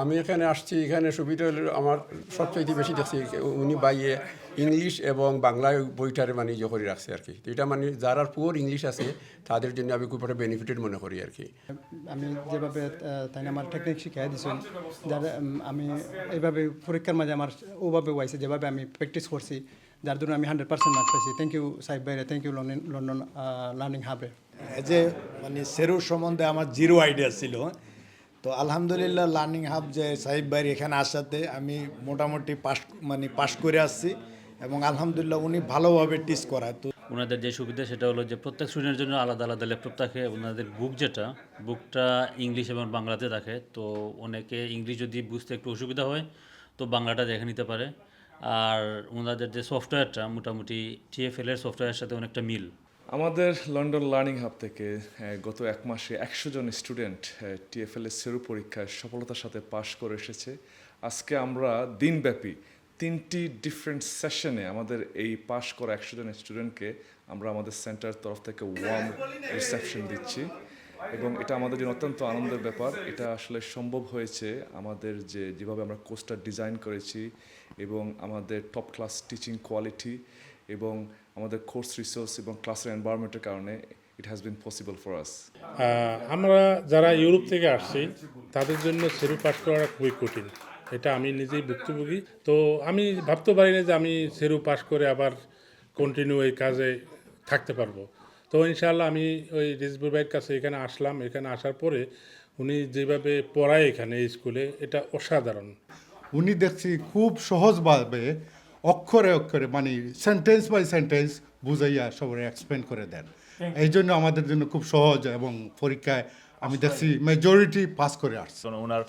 আমি এখানে আসছি এখানে সুবিধা হলো আমার সবচেয়ে বেশি দেখছি উনি বাইয়ে ইংলিশ এবং বাংলায় বইটারে মানে ইয়ে করে রাখছে আর কি। তো এটা মানে যারা পুয়ার ইংলিশ আছে তাদের জন্য আমি খুব একটা বেনিফিটেড মনে করি আর কি। আমি যেভাবে তাই আমার টেকনিক শিখাই দিয়েছেন যার আমি এইভাবে পরীক্ষার মাঝে আমার ওভাবে হয়েছে যেভাবে আমি প্র্যাকটিস করছি যার জন্য আমি হান্ড্রেড পার্সেন্ট মার্ক পেয়েছি থ্যাংক ইউ সাহেব ভাইরে thank you London London learning হাবে যে মানে সেরু সম্বন্ধে আমার জিরো আইডিয়া ছিল তো আলহামদুলিল্লাহ লার্নিং হাব যে সাহিব ভাইয়ের এখানে আসাতে আমি মোটামুটি পাস মানে পাস করে আসছি এবং আলহামদুলিল্লাহ উনি ভালোভাবে টিচ করায়। তো ওনাদের যে সুবিধা, সেটা হলো যে প্রত্যেক স্টুডেন্টের জন্য আলাদা আলাদা ল্যাপটপ থাকে। ওনাদের বুক যেটা বুকটা ইংলিশ এবং বাংলাতে থাকে। তো অনেকে ইংলিশ যদি বুঝতে একটু অসুবিধা হয়, তো বাংলাটা দেখে নিতে পারে। আর ওনাদের যে সফটওয়্যারটা মোটামুটি টিএফএল এর সফটওয়্যারের সাথে অনেকটা মিল। আমাদের লন্ডন লার্নিং হাব থেকে গত এক মাসে একশো জন স্টুডেন্ট টিএফএল এর সেরু পরীক্ষায় সফলতার সাথে পাশ করে এসেছে। আজকে আমরা দিনব্যাপী তিনটি ডিফারেন্ট সেশনে আমাদের এই পাশ করা একশো জন স্টুডেন্টকে আমরা আমাদের সেন্টার তরফ থেকে ওয়ার্ম রিসেপশন দিচ্ছি। এবং এটা আমাদের জন্য অত্যন্ত আনন্দের ব্যাপার। এটা আসলে সম্ভব হয়েছে আমাদের যে, যেভাবে আমরা কোর্সটা ডিজাইন করেছি এবং আমাদের টপ ক্লাস টিচিং কোয়ালিটি এবং আমাদের কোর্স রিসোর্স এবং ক্লাসের এনভায়রনমেন্টের কারণে it has been possible for us আমরা যারা ইউরোপ থেকে আসছি তাদের জন্য সেরু পাস করাটা খুবই কঠিন। এটা আমি নিজেই ভুক্তভোগী। তো আমি ভাবতে পারি না যে আমি সেরু পাস করে আবার কন্টিনিউ এই কাজে থাকতে পারব। তো ইনশাআল্লাহ আমি ওই রিজবুর ভাইয়ের কাছে এখানে আসলাম। এখানে আসার পরে উনি যেভাবে পড়ায় এখানে এই স্কুলে এটা অসাধারণ। উনি দেখছি খুব সহজভাবে অক্ষরে অক্ষরে মানে সেন্টেন্স বাই সেন্টেন্স বুঝাইয়া সবাই এক্সপ্লেন করে দেন। এই জন্য আমাদের জন্য খুব সহজ এবং পরীক্ষায় আমি দেখছি মেজরিটি পাস করে আসছে। ওনার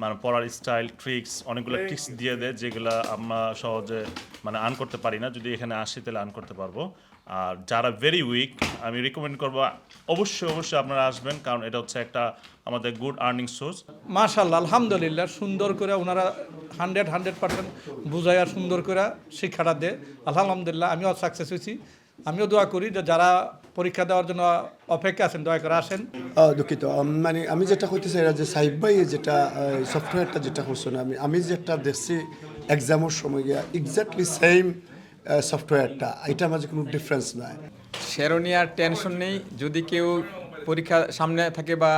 মানে পড়ার স্টাইল ট্রিক্স অনেকগুলো ট্রিক্স দিয়ে দেয় যেগুলো আমরা সহজে মানে আর্ন করতে পারি না। যদি এখানে আসি তাহলে আর্ন করতে পারব। আর যারা ভেরি উইক আমি রিকমেন্ড করব অবশ্যই অবশ্যই আপনারা আসবেন কারণ এটা হচ্ছে একটা আমাদের গুড আর্নিং সোর্স মাশাল্লাহ আলহামদুলিল্লাহ সুন্দর করে ওনারা হান্ড্রেড হান্ড্রেড পার্সেন্ট বুঝাইয়া সুন্দর করে শিক্ষাটা দেয়। আলহামদুলিল্লাহ আমিও সাকসেস হয়েছি। আমিও দোয়া করি যে যারা পরীক্ষা দেওয়ার জন্য অপেক্ষা আছেন দয়া করে আসেন। দুঃখিত। মানে আমি যেটা কইতেছি চাই যে সাহিব ভাই যেটা সফটওয়্যারটা যেটা করছেন আমি আমি যেটা দেখছি এক্সামের সময় গিয়া এক্স্যাক্টলি সেম সফটওয়্যারটা এটা মাঝে কোনো ডিফারেন্স নাই। শেরোনিয়ার টেনশন নেই। যদি কেউ পরীক্ষা সামনে থাকে বা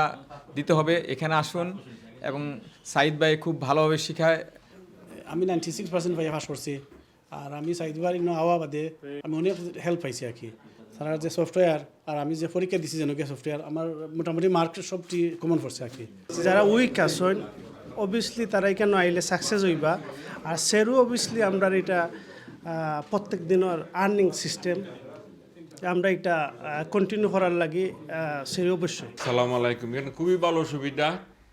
দিতে হবে এখানে আসুন এবং সাইদ ভাই খুব ভালোভাবে শেখায়। আমি নাইনটি সিক্স পার্সেন্ট পাই পাস করছি। আর আমি সাইদবার ইনো আওয়া বাদে আমি অনেক হেল্প পাইছি আর কি তারা যে সফটওয়্যার আর আমি যে পরীক্ষা দিছি যেন সফটওয়্যার আমার মোটামুটি মার্ক সবটি কমন পড়ছে আর কি যারা উইক আছেন অবভিয়াসলি তারা এখানে আইলে সাকসেস হইবা। আর সেরু অবভিয়াসলি আমরা এটা প্রত্যেক দিনের আর্নিং সিস্টেম আমরা এটা কন্টিনিউ করার লাগে সেরু অবশ্যই। সালাম আলাইকুম। এখানে খুবই ভালো সুবিধা।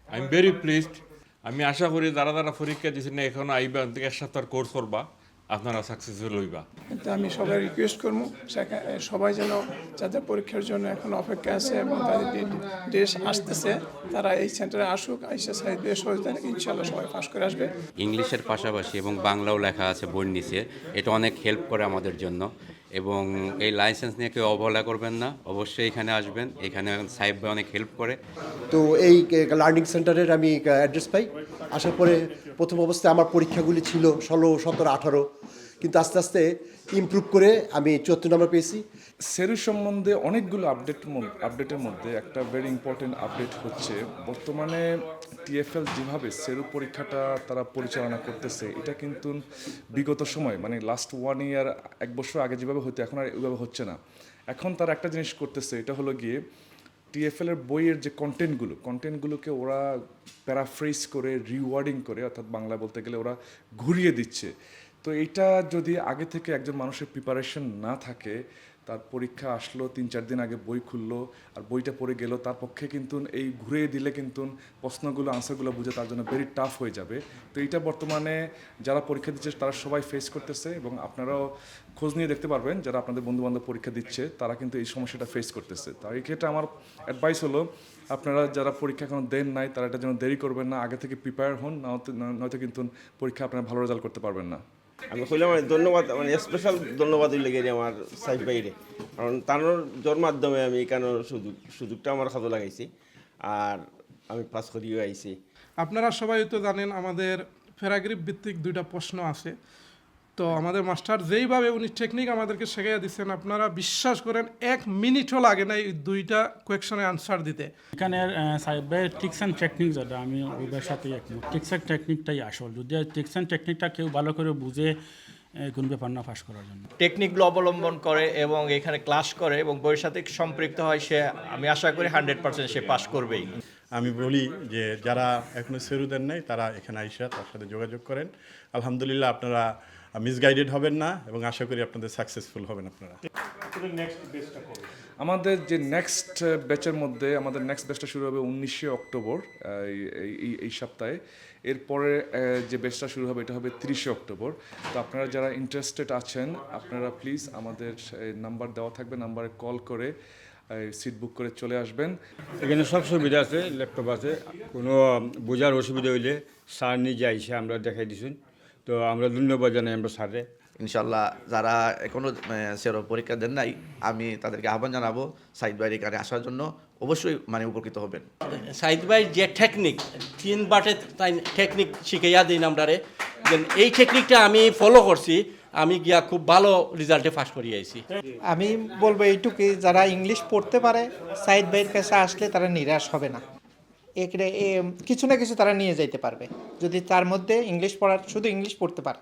আই এম ভেরি প্লিজড আমি আশা করি যারা যারা পরীক্ষা দিচ্ছেন না এখন আইবা থেকে এক সপ্তাহ কোর্স করবা। আপনারা সাকসেসফুল হইবা কিন্তু আমি সবাই রিকোয়েস্ট করব সবাই যেন যাদের পরীক্ষার জন্য এখন অপেক্ষা আছে এবং তাদের দেশ আসতেছে তারা এই সেন্টারে আসুক আইসা সাহিত্য সহজতা ইনশাল্লাহ সবাই পাশ করে আসবে। ইংলিশের পাশাপাশি এবং বাংলাও লেখা আছে বই নিচে এটা অনেক হেল্প করে আমাদের জন্য। এবং এই লাইসেন্স নিয়ে কেউ অবহেলা করবেন না। অবশ্যই এখানে আসবেন। এখানে সাহেব ভাই অনেক হেল্প করে। তো এই লার্নিং সেন্টারের আমি অ্যাড্রেস পাই। আসার পরে প্রথম অবস্থায় আমার পরীক্ষাগুলি ছিল ষোলো, সতেরো, আঠারো। কিন্তু আস্তে আস্তে ইমপ্রুভ করে আমি চুয়াত্তর নম্বর পেয়েছি। সেরু সম্বন্ধে অনেকগুলো আপডেট আপডেটের মধ্যে একটা ভেরি ইম্পর্টেন্ট আপডেট হচ্ছে, বর্তমানে টিএফএল যেভাবে সেরু পরীক্ষাটা তারা পরিচালনা করতেছে, এটা কিন্তু বিগত সময় মানে লাস্ট ওয়ান ইয়ার এক বছর আগে যেভাবে হতো, এখন আর ওইভাবে হচ্ছে না। এখন তারা একটা জিনিস করতেছে, এটা হলো গিয়ে টিএফএল এর বইয়ের যে কন্টেন্টগুলো কন্টেন্টগুলোকে ওরা প্যারাফ্রেজ করে রিওয়ার্ডিং করে, অর্থাৎ বাংলা বলতে গেলে ওরা ঘুরিয়ে দিচ্ছে। তো এটা যদি আগে থেকে একজন মানুষের প্রিপারেশন না থাকে, তার পরীক্ষা আসলো তিন চার দিন আগে বই খুললো, আর বইটা পড়ে গেল, তার পক্ষে কিন্তু এই ঘুরিয়ে দিলে কিন্তু প্রশ্নগুলো আনসারগুলো বুঝে তার জন্য ভেরি টাফ হয়ে যাবে। তো এইটা বর্তমানে যারা পরীক্ষা দিচ্ছে, তারা সবাই ফেস করতেছে এবং আপনারাও খোঁজ নিয়ে দেখতে পারবেন, যারা আপনাদের বন্ধুবান্ধব পরীক্ষা দিচ্ছে, তারা কিন্তু এই সমস্যাটা ফেস করতেছে। তাই এই ক্ষেত্রে আমার অ্যাডভাইস হলো, আপনারা যারা পরীক্ষা এখনও দেন নাই, তারা এটা যেন দেরি করবেন না, আগে থেকে প্রিপেয়ার হন নয়তো কিন্তু পরীক্ষা আপনারা ভালো রেজাল্ট করতে পারবেন না। আমি কইলাম মানে ধন্যবাদ মানে স্পেশাল ধন্যবাদ হইলে গেলে আমার সাইফ বাইরে কারণ তার জোর মাধ্যমে আমি এখানে সুযোগ, সুযোগটা আমার হাতে লাগাইছি, আর আমি পাস করিও আইছি। আপনারা সবাই তো জানেন আমাদের ফেরাগ্রিপ ভিত্তিক দুইটা প্রশ্ন আছে। তো আমাদের মাস্টার যেইভাবে উনি টেকনিক আমাদেরকে শেখাইয়া দিচ্ছেন আপনারা বিশ্বাস করেন এক মিনিটও লাগে না এই দুইটা কোয়েকশনের আনসার দিতে। এখানে সাইবার টিক্স অ্যান্ড টেকনিক যেটা আমি ওদের সাথে একমত। টিক্স অ্যান্ড টেকনিকটাই আসল। যদি টিক্স অ্যান্ড টেকনিকটা কেউ ভালো করে বুঝে কোনো ব্যাপার না পাস করার জন্য। টেকনিকগুলো অবলম্বন করে এবং এখানে ক্লাস করে এবং বইয়ের সাথে সম্পৃক্ত হয় সে আমি আশা করি হান্ড্রেড পার্সেন্ট সে পাস করবেই। আমি বলি যে যারা এখনও সেরু দেন নাই তারা এখানে আইসা তার সাথে যোগাযোগ করেন। আলহামদুলিল্লাহ আপনারা মিসগাইডেড হবেন না এবং আশা করি আপনাদের সাকসেসফুল হবেন আপনারা। আমাদের যে নেক্সট ব্যাচের মধ্যে আমাদের নেক্সট ব্যাচটা শুরু হবে উনিশে অক্টোবর এই- এই এই সপ্তাহে। এরপরে যে ব্যাচটা শুরু হবে এটা হবে তিরিশে অক্টোবর। তো আপনারা যারা ইন্টারেস্টেড আছেন আপনারা প্লিজ আমাদের নাম্বার দেওয়া থাকবে নাম্বারে কল করে সিট বুক করে চলে আসবেন। এখানে সব সুবিধা আছে ল্যাপটপ আছে। কোনো বোঝার অসুবিধা হইলে স্যার নিজে আইসে আমরা দেখাই দিছেন। তো আমরা ধন্যবাদ জানাই আমরা স্যারে ইনশাল্লাহ যারা এখনও সেরো পরীক্ষা দেন নাই আমি তাদেরকে আহ্বান জানাব সাইড বাইরে এখানে আসার জন্য। অবশ্যই মানে উপকৃত হবেন। সাইদ ভাই যে টেকনিক তিন বাটে তাই টেকনিক শিখাইয়া দিন আমরারে। যেন এই টেকনিকটা আমি ফলো করছি। আমি গিয়া খুব ভালো রেজাল্টে পাস করি আইছি। আমি বলব এইটুকু, যারা ইংলিশ পড়তে পারে সাইড ভাইয়ের কাছে আসলে তারা নিরাশ হবে না। কিছু না কিছু তারা নিয়ে যাইতে পারবে। যদি তার মধ্যে ইংলিশ পড়ার, শুধু ইংলিশ পড়তে পারে।